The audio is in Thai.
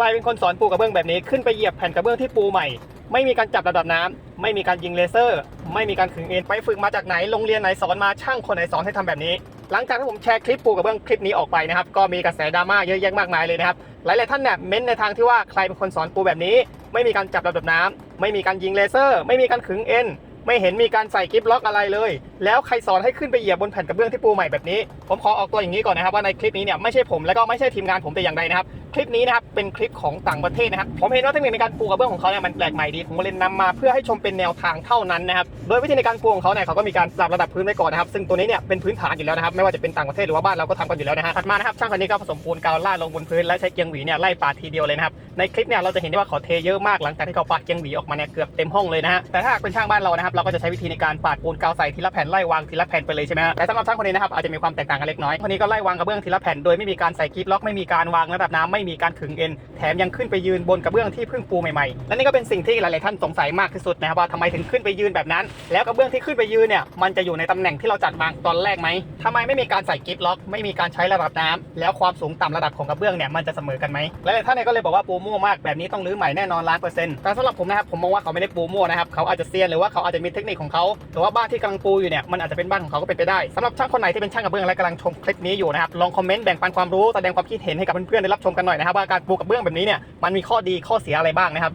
ครเป็นคนสอนปูกระเบื้องแบบนี้ขึ้นไปเหยียบแผ่นกระเบื้องที่ปูใหม่ ไม่มีการจับระดับน้ำไม่มีการยิงเลเซอร์ ไม่มีการขึงเอ็นไปฝึกมาจากไหนโรงเรียนไหนสอนมาช่างคนไหนสอนให้ทำแบบนี้ หลังจากที่ผมแชร์คลิปปูกระเบื้องคลิปนี้ออกไปนะครับก็มีกระแสดราม่าเยอะแยะมากมายเลยนะครับหลายๆท่านเนี่ยเม้นในทางที่ว่าใครเป็นคนสอนปูแบบนี้ ไม่มีการจับระดับน้ำไม่มีการยิงเลเซอร์ ไม่มีการขึงเอ็นไม่เห็นมีการใส่กิฟล็อกอะไรเลย แล้วใครสอนให้ขึ้นไปเหยียบบนแผ่นกระเบื้องที่ปูใหม่แบบนี้ ผมขอออกตัวอย่างนี้ก่อนนะครับว่าในคลิปนี้เนี่ยไม่ใช่ผมและก็ไม่ใช่ทีมงานผมแต่อย่างใดนะครับ คลิปนี้นะครับเป็นคลิปของต่างประเทศนะครับ ผมเห็นว่าเทคนิคในการปูกระเบื้องของเขาเนี่ยมันแปลกใหม่ดี ผมเลยนำมาเพื่อให้ชมเป็นแนวทางเท่านั้นนะครับ โดยวิธีในการปูของเขาเนี่ยเขาก็มีการปรับระดับพื้นไว้ก่อนนะครับ ซึ่งตัวนี้เนี่ยเป็นพื้นฐานอยู่แล้วนะครับ ไม่ว่าจะเป็นต่างประเทศหรือว่าบ้านเราก็ทำกันอยู่แล้วนะฮะ ถัดมานะครับช่างคนนี้ก็ผสมปูนกาวลาดลงบนพื้นและใช้เกียงหวีเนี่ยไล่ปาดทีเดียวเลยนะครับ ในคลิปเนี่ยเราจะเห็นได้ว่าเขาเทเยอะมากหลังจากที่เขาปาดเกียงหวีออกมาเนี่ยเกือบเต็มห้องเลยนะฮะ แต่ถ้าเป็นช่างบ้านเรานะครับเราก็จะใช้วิธีในการปาดปูนกาวใส่ทีละแผ่นไล่วางทีละแผ่นไปเลยใช่ไหมฮะแต่สำหรับช่างคนนี้นะครับอาจจะมีความแตกต่างกันเล็กน้อยคนนี้ก็ไล่วางกระเบื้องทีละแผ่นโดยไม่มีการใส่กิ๊บล็อกไม่มีการวางระดับน้ำไม่มีการขึงเอ็นแถมยังขึ้นไปยืนบนกระเบื้องที่เพิ่งปูใหม่ๆและนี่ก็เป็นสิ่งที่หลายๆท่านสงสัยมากที่สุดนะครับว่าทำไมถึงขึ้นไปยืนแบบนั้น แล้วกระเบื้องที่ขึ้นไปยืนเนี่ยมันจะอยู่ในตำแหน่งที่เราจัดวางตอนแรกไหมทำไมไม่มีการใส่กิ๊บล็อก ไม่มีการใช้ระดับน้ำแล้วความสูงต่ำระดับของกระเบื้องเนี่ยมันจะเสมอกันไหมหลายๆท่านเนี่ยก็เลยบอกว่าปูมั่วมากแบบนี้ต้องรื้อใหม่แน่นอนล้านเปอร์เซ็นต์แต่สำหรับผมนะครับผมมองว่าเขาไม่ได้ปูมั่วนะครับเขาอาจจะเซียนหรือว่าเขาอาจจะมีเทคนิคของเขาหรือว่าบ้านที่กำลังปูอยู่เนี่ยมันอาจจะเป็นบ้านของเขาก็เป็นไปได้สำหรับช่างคนไหนที่เป็นช่างกระเบื้องและกำลังชมคลิปนี้อยู่นะครับลองคอมเมนต์แบ่งปันความรู้แสดงความคิดเห็นให้กับเพื่อนๆได้รับชมกันหน่อยนะครับว่าการปูกระเบื้องแบบนี้เนี่ยมันมีข้อดีข้อเสียอะไรบ้างนะครับ